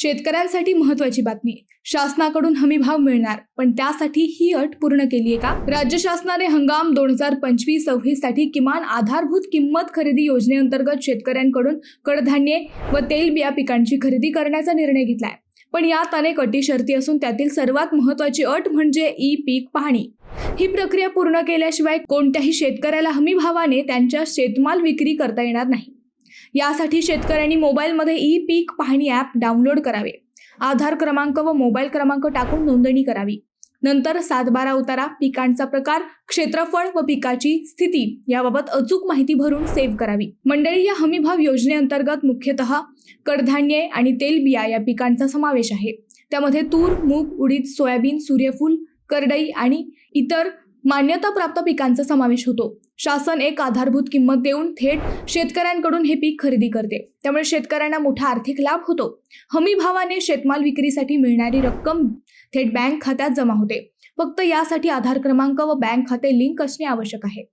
शेतकऱ्यांसाठी महत्वाची बातमी. शासनाकडून हमी भाव मिळणार पण त्यासाठी ही अट पूर्ण केली आहे का? राज्य शासनाने हंगाम दोन हजार पंचवीस सव्वीससाठी किमान आधारभूत किंमत खरेदी योजनेअंतर्गत शेतकऱ्यांकडून कडधान्ये व तेलबिया पिकांची खरेदी करण्याचा निर्णय घेतलाय. पण यात अनेक अटी शर्ती असून त्यातील सर्वात महत्वाची अट म्हणजे ई पीक पाहणी. ही प्रक्रिया पूर्ण केल्याशिवाय कोणत्याही शेतकऱ्याला हमी भावाने त्यांच्या शेतमाल विक्री करता येणार नाही. यासाठी शेतकऱ्यांनी मोबाईलमध्ये ई पीक पाहणी ॲप डाउनलोड करावे. आधार क्रमांक व मोबाईल क्रमांक टाकून नोंदणी करावी. नंतर सातबारा उतारा पिकांचा प्रकार क्षेत्रफळ व पिकाची स्थिती याबाबत अचूक माहिती भरून सेव्ह करावी. मंडळी या हमीभाव योजनेअंतर्गत मुख्यतः कडधान्ये आणि तेलबिया या पिकांचा समावेश आहे. त्यामध्ये तूर मूग उडीद सोयाबीन सूर्यफूल करडई आणि इतर मान्यताप्राप्त पिकांचा समावेश होतो. शासन एक आधारभूत किंमत देऊन थेट शेतकऱ्यांकडून हे पीक खरेदी करते. त्यामुळे शेतकऱ्यांना मोठा आर्थिक लाभ होतो. हमी भावाने शेतमाल विक्रीसाठी मिळणारी रक्कम थेट बँक खात्यात जमा होते. फक्त यासाठी आधार क्रमांक व बँक खाते लिंक असणे आवश्यक आहे.